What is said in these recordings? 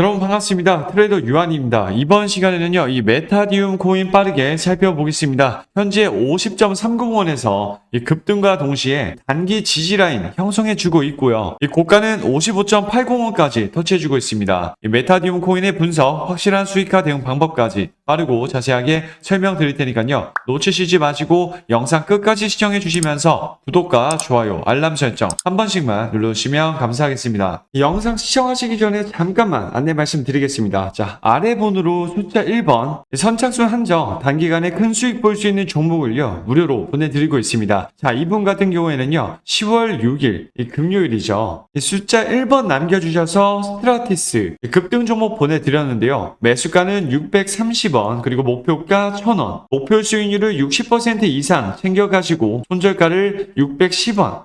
여러분 반갑습니다. 트레이더 유한입니다. 이번 시간에는요, 이 메타디움 코인 빠르게 살펴보겠습니다. 현재 50.390원에서 이 급등과 동시에 단기 지지라인 형성해주고 있고요. 이 고가는 55.805원까지 터치해주고 있습니다. 이 메타디움 코인의 분석, 확실한 수익화 대응 방법까지 빠르고 자세하게 설명드릴 테니까요. 놓치시지 마시고 영상 끝까지 시청해 주시면서 구독과 좋아요, 알람 설정 한 번씩만 눌러주시면 감사하겠습니다. 이 영상 시청하시기 전에 잠깐만 안내 말씀드리겠습니다. 자, 아래 번호로 숫자 1번 선착순 한정 단기간에 큰 수익 볼 수 있는 종목을요 무료로 보내드리고 있습니다. 자, 이분 같은 경우에는요 10월 6일 이 금요일이죠. 이 숫자 1번 남겨주셔서 스트라티스 이 급등 종목 보내드렸는데요. 매수가는 630원 그리고 목표가 1000원 목표 수익률을 60% 이상 챙겨가시고 손절가를 610원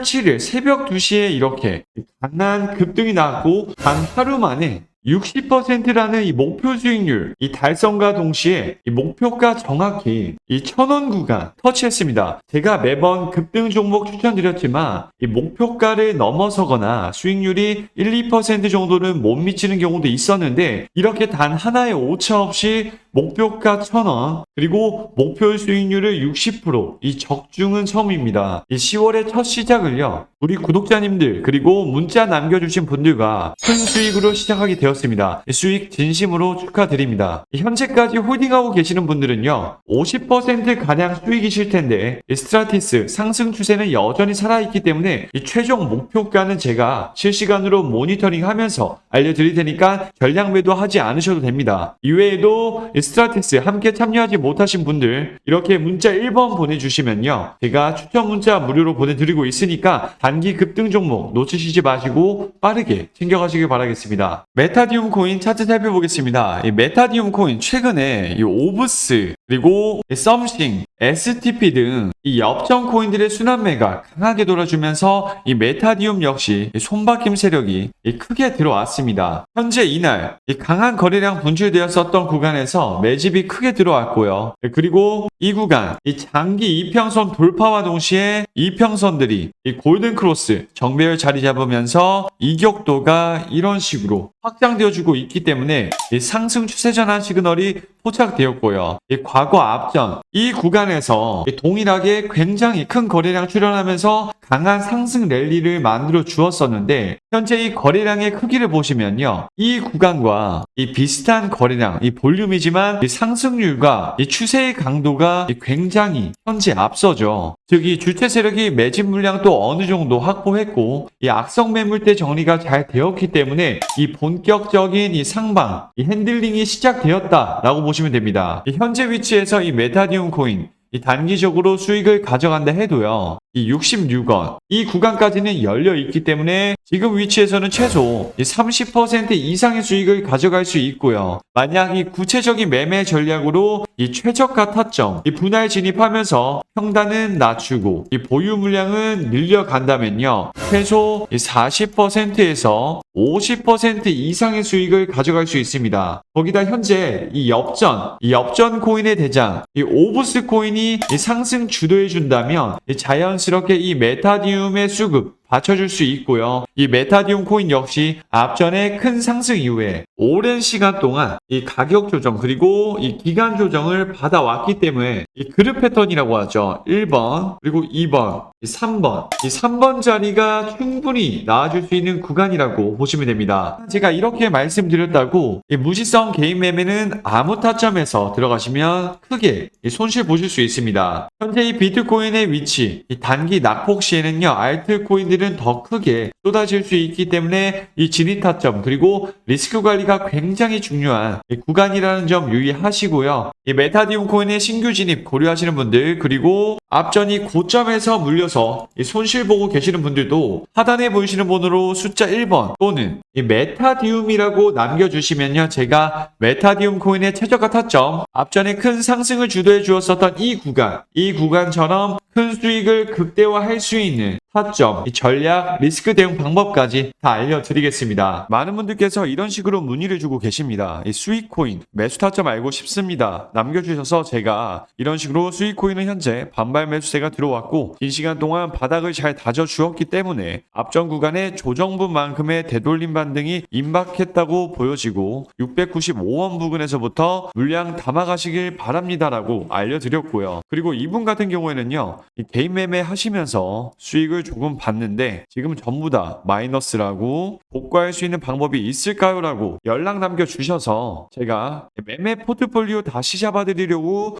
7일 새벽 2시에 이렇게 강한 급등이 나왔고 단 하루 만에 60%라는 이 목표 수익률, 이 달성과 동시에 이 목표가 정확히 이 천원 구간 터치했습니다. 제가 매번 급등 종목 추천드렸지만 이 목표가를 넘어서거나 수익률이 1, 2% 정도는 못 미치는 경우도 있었는데 이렇게 단 하나의 오차 없이 목표가 1000원, 그리고 목표 수익률을 60%이 적중은 처음입니다. 이 10월의 첫 시작을요. 우리 구독자님들 그리고 문자 남겨주신 분들과 큰 수익으로 시작하게 되었습니다. 이 수익 진심으로 축하드립니다. 이 현재까지 홀딩하고 계시는 분들은요. 50% 가량 수익이실 텐데 이 스트라티스 상승 추세는 여전히 살아있기 때문에 이 최종 목표가는 제가 실시간으로 모니터링하면서 알려드릴 테니까 전량 매도 하지 않으셔도 됩니다. 이외에도 이 스트라티스 함께 참여하지 못하신 분들 이렇게 문자 1번 보내주시면요. 제가 추천 문자 무료로 보내드리고 있으니까 단기 급등 종목 놓치시지 마시고 빠르게 챙겨가시길 바라겠습니다. 메타디움 코인 차트 살펴보겠습니다. 이 메타디움 코인 최근에 이 오브스 그리고 이 썸싱, STP 등 이 엽전 코인들의 순환매가 강하게 돌아주면서 이 메타디움 역시 이 손바뀜 세력이 이 크게 들어왔습니다. 현재 이날 이 강한 거래량 분출되었었던 구간에서 매집이 크게 들어왔고요. 그리고 이 구간 이 장기 이평선 돌파와 동시에 이평선들이 이 골든 크로스 정배열 자리 잡으면서 이격도가 이런 식으로 확장되어주고 있기 때문에 이 상승 추세 전환 시그널이 포착되었고요. 이 과거 앞전 이 구간에서 이 동일하게 굉장히 큰 거래량 출현하면서 강한 상승 랠리를 만들어 주었었는데 현재 이 거래량의 크기를 보시면요. 이 구간과 이 비슷한 거래량, 이 볼륨이지만 이 상승률과 이 추세의 강도가 이 굉장히 현재 앞서죠. 즉 이 주체 세력이 매집 물량도 어느 정도 확보했고 이 악성 매물대 정리가 잘 되었기 때문에 이 본격적인 이 상방, 이 핸들링이 시작되었다라고 보시면 됩니다. 이 현재 위치에서 이 메타디움 코인 이 단기적으로 수익을 가져간다 해도요. 이 66원 이 구간까지는 열려 있기 때문에 지금 위치에서는 최소 이30% 이상의 수익을 가져갈 수 있고요. 만약 이 구체적인 매매 전략으로 이 최저가 타점 이 분할 진입하면서 평단은 낮추고 이 보유 물량은 늘려간다면요. 최소 이 40%에서 50% 이상의 수익을 가져갈 수 있습니다. 거기다 현재 이 엽전, 이 엽전 코인의 대장, 이 오브스 코인이 이 상승 주도해 준다면 이 자연스럽게 이 메타디움의 수급 받쳐줄 수 있고요. 이 메타디움 코인 역시 앞전에 큰 상승 이후에 오랜 시간 동안 이 가격 조정 그리고 이 기간 조정을 받아왔기 때문에 이 그룹 패턴이라고 하죠. 1번 그리고 2번, 이 3번 이 3번 자리가 충분히 나와줄 수 있는 구간이라고 보시면 됩니다. 제가 이렇게 말씀드렸다고 이 무지성 개인 매매는 아무 타점에서 들어가시면 크게 이 손실 보실 수 있습니다. 현재 이 비트코인의 위치, 이 단기 낙폭 시에는요 알트코인들 은 더 크게 쏟아질 수 있기 때문에 이 진입 타점 그리고 리스크 관리가 굉장히 중요한 이 구간이라는 점 유의하시고요. 이 메타디움 코인의 신규 진입 고려하시는 분들 그리고 앞전이 고점에서 물려서 이 손실 보고 계시는 분들도 하단에 보이시는 번호로 숫자 1번 또는 이 메타디움이라고 남겨주시면요 제가 메타디움 코인의 최저가 타점 앞전에 큰 상승을 주도해 주었었던 이 구간 이 구간처럼 큰 수익을 극대화할 수 있는 타점, 이 전략, 리스크 대응 방법까지 다 알려드리겠습니다. 많은 분들께서 이런 식으로 문의를 주고 계십니다. 이 수익 코인 매수 타점 알고 싶습니다. 남겨주셔서 제가 이런 식으로 수익 코인은 현재 반발 매수세가 들어왔고 긴 시간 동안 바닥을 잘 다져 주었기 때문에 앞전 구간에 조정분만큼의 되돌림 반등이 임박했다고 보여지고 695원 부근에서부터 물량 담아가시길 바랍니다라고 알려드렸고요. 그리고 이분 같은 경우에는요. 이 개인 매매 하시면서 수익을 조금 봤는데 지금 전부 다 마이너스라고 복구할 수 있는 방법이 있을까요? 라고 연락 남겨주셔서 제가 매매 포트폴리오 다시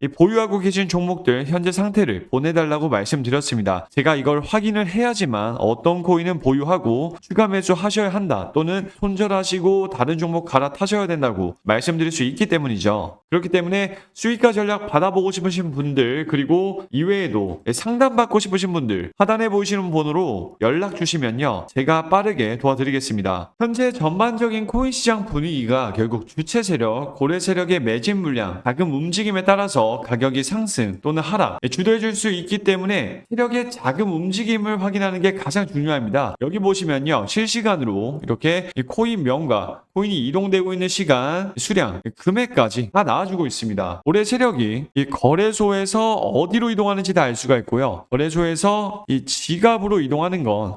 이 보유하고 계신 종목들 현재 상태를 보내달라고 말씀드렸습니다. 제가 이걸 확인을 해야지만 어떤 코인은 보유하고 추가 매수 하셔야 한다 또는 손절하시고 다른 종목 갈아타셔야 된다고 말씀드릴 수 있기 때문이죠. 그렇기 때문에 수익화 전략 받아보고 싶으신 분들 그리고 이외에도 상담받고 싶으신 분들 하단에 보이시는 번호로 연락 주시면요. 제가 빠르게 도와드리겠습니다. 현재 전반적인 코인 시장 분위기가 결국 주체 세력, 고래 세력의 매진 물량, 자금 움직임에 따라서 가격이 상승 또는 하락 주도해 줄 수 있기 때문에 세력의 자금 움직임을 확인하는 게 가장 중요합니다. 여기 보시면요. 실시간으로 이렇게 이 코인 명과 코인이 이동되고 있는 시간, 수량, 금액까지 다 나와주고 있습니다. 올해 세력이 이 거래소에서 어디로 이동하는지 다 알 수가 있고요. 거래소에서 이 지갑으로 이동하는 건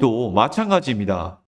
도 마찬가지입니다.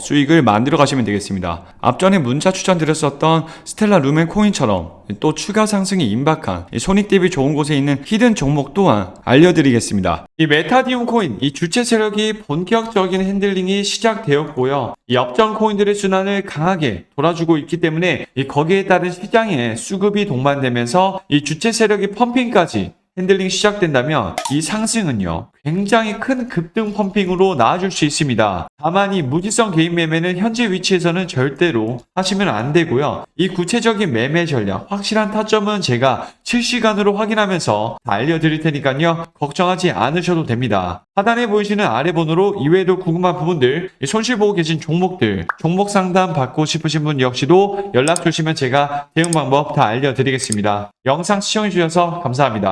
수익을 만들어 가시면 되겠습니다. 앞전에 문자 추천드렸었던 스텔라 루멘 코인처럼 또 추가 상승이 임박한 이 손익 대비 좋은 곳에 있는 히든 종목 또한 알려드리겠습니다. 이 메타디움 코인, 이 주체 세력이 본격적인 핸들링이 시작되었고요. 이 업종 코인들의 순환을 강하게 돌아주고 있기 때문에 이 거기에 따른 시장의 수급이 동반되면서 이 주체 세력이 펌핑까지 핸들링 시작된다면 이 상승은요 굉장히 큰 급등 펌핑으로 나아질 수 있습니다. 다만 이 무지성 개인 매매는 현재 위치에서는 절대로 하시면 안 되고요. 이 구체적인 매매 전략 확실한 타점은 제가 실시간으로 확인하면서 다 알려드릴 테니까요 걱정하지 않으셔도 됩니다. 하단에 보이시는 아래 번호로 이외에도 궁금한 부분들 이 손실 보고 계신 종목들 종목 상담 받고 싶으신 분 역시도 연락 주시면 제가 대응 방법 다 알려드리겠습니다. 영상 시청해주셔서 감사합니다.